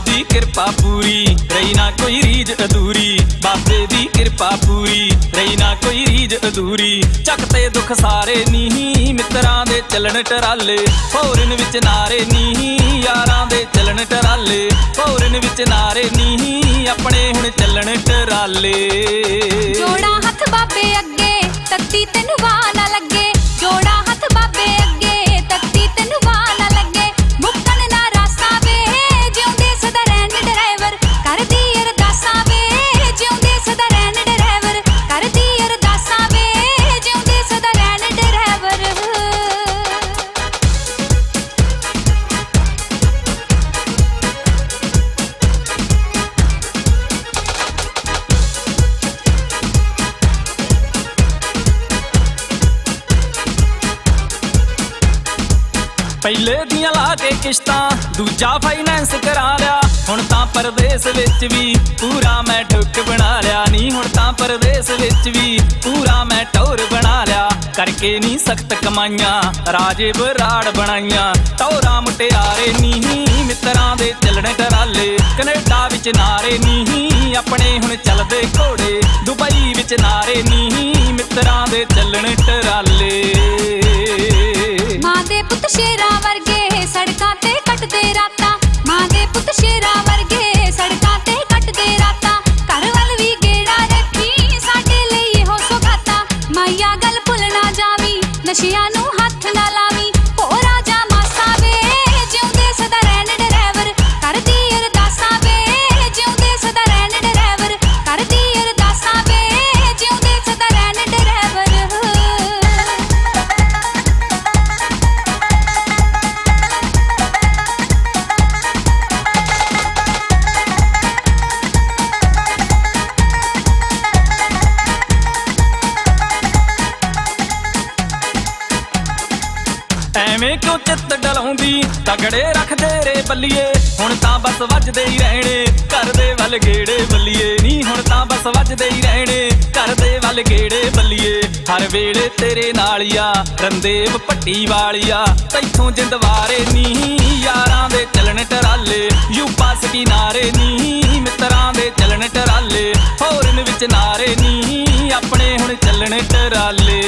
ਦੀ ਕਿਰਪਾ ਪੂਰੀ, ਰਹੀ ਨਾ ਕੋਈ ਰੀਝ ਅਧੂਰੀ। ਬਾਬੇ ਦੀ ਕਿਰਪਾ ਪੂਰੀ, ਰਹੀ ਨਾ ਕੋਈ ਰੀਝ ਅਧੂਰੀ। ਚੱਕ ਤੇ ਦੁੱਖ ਸਾਰੇ ਨੀਹੀ, ਮਿੱਤਰਾਂ ਦੇ ਚੱਲਣ ਟਰਾਲੇ। ਫੌਰਨ ਵਿੱਚ ਨਾਰੇ ਨੀਹੀ, ਯਾਰਾਂ ਦੇ ਚੱਲਣ ਟਰਾਲੇ। ਫੌਰਨ ਵਿੱਚ ਨਾਰੇ ਨੀਹੀ, ਆਪਣੇ ਹੁਣ ਚੱਲਣ ਟਰਾਲੇ। ਪਹਿਲੇ ਦੀਆਂ ਲਾ ਕੇ ਕਿਸ਼ਤਾਂ, ਦੂਜਾ ਫਾਈਨੈਂਸ ਕਰਾ ਲਿਆ। ਹੁਣ ਤਾਂ ਪਰਦੇਸ ਵਿੱਚ ਵੀ ਪੂਰਾ ਮੈਂ ਠੁੱਕ ਬਣਾ ਲਿਆ। ਨਹੀਂ, ਹੁਣ ਤਾਂ ਪਰਦੇਸ ਵਿੱਚ ਵੀ ਪੂਰਾ ਮੈਂ ਟੌਰ ਬਣਾ ਲਿਆ। ਕਰਕੇ ਨਹੀਂ ਸਖਤ ਕਮਾਈਆਂ, ਰਾਜੇ ਬਰਾੜ ਬਣਾਈਆਂ। ਟੌਰਾ ਮੁਟਿਆਰੇ ਨਹੀਂ, ਮਿੱਤਰਾਂ ਦੇ ਚੱਲਣ ਟਰਾਲੇ ਕੈਨੇਡਾ ਵਿੱਚ ਨਾਰੇ ਨਹੀਂ, ਆਪਣੇ ਹੁਣ ਚੱਲਦੇ ਘੋੜੇ। ਦੁਬਈ ਵਿੱਚ ਨਾਰੇ ਨਹੀਂ, ਮਿੱਤਰਾਂ ਦੇ ਚੱਲਣ ਟਰਾਲੇ। ਪੁੱਤ ਸ਼ੇਰਾਂ ਵਰਗੇ ਸੜਕਾਂ ਤੇ ਕੱਟਦੇ ਰਾਤਾਂ। ਮਾਂ ਦੇ ਪੁੱਤ ਸ਼ੇਰਾਂ ਵਰਗੇ ਸੜਕਾਂ ਤੇ ਕੱਟਦੇ ਰਾਤਾਂ। ਘਰ ਵੱਲ ਵੀ ਗੇੜਾ ਰੱਖੀ ਸਾਡੇ ਲਈ ਇਹੋ ਸੁਗਾਤਾਂ। ਮਾਇਆ ਗੱਲ ਭੁੱਲ ਨਾ ਜਾਵੀ, ਨਸ਼ਿਆਂ ਨੂੰ ਐਵੇਂ ਕਿਉਂ ਚਿੱਤ ਡਲਾਉਂਦੀ? ਤਗੜੇ ਰੱਖਦੇ ਰੇ ਬੱਲੀਏ। ਹੁਣ ਤਾਂ ਬਸ ਵੱਜਦੇ ਹੀ ਰਹਿਣੇ। ਘਰ ਵੱਲ ਗੇੜੇ ਬੱਲੀਏ। ਨਹੀਂ ਹੁਣ ਤਾਂ ਬਸ ਵੱਜਦੇ ਹੀ ਰਹਿਣੇ। ਘਰ ਵੱਲ ਗੇੜੇ ਬੱਲੀਏ। ਹਰ ਵੇਲੇ ਤੇਰੇ ਨਾਲ ਆ। ਰੰਦੇਵ ਪੱਟੀ ਵਾਲੀਆ ਤੈਥੋਂ ਜਿੰਦਵਾਰੇ ਨਹੀਂ ਯਾਰਾਂ ਦੇ ਚੱਲਣ ਟਰਾਲੇ। ਯੂ ਪਾਸ ਕੀ ਨਾਰੇ ਨਹੀਂ ਮਿੱਤਰਾਂ ਦੇ ਚੱਲਣ ਟਰਾਲੇ। ਹੋਰਨ ਵਿੱਚ ਨਾਰੇ ਨਹੀਂ ਆਪਣੇ ਹੁਣ ਚੱਲਣ ਟਰਾਲੇ।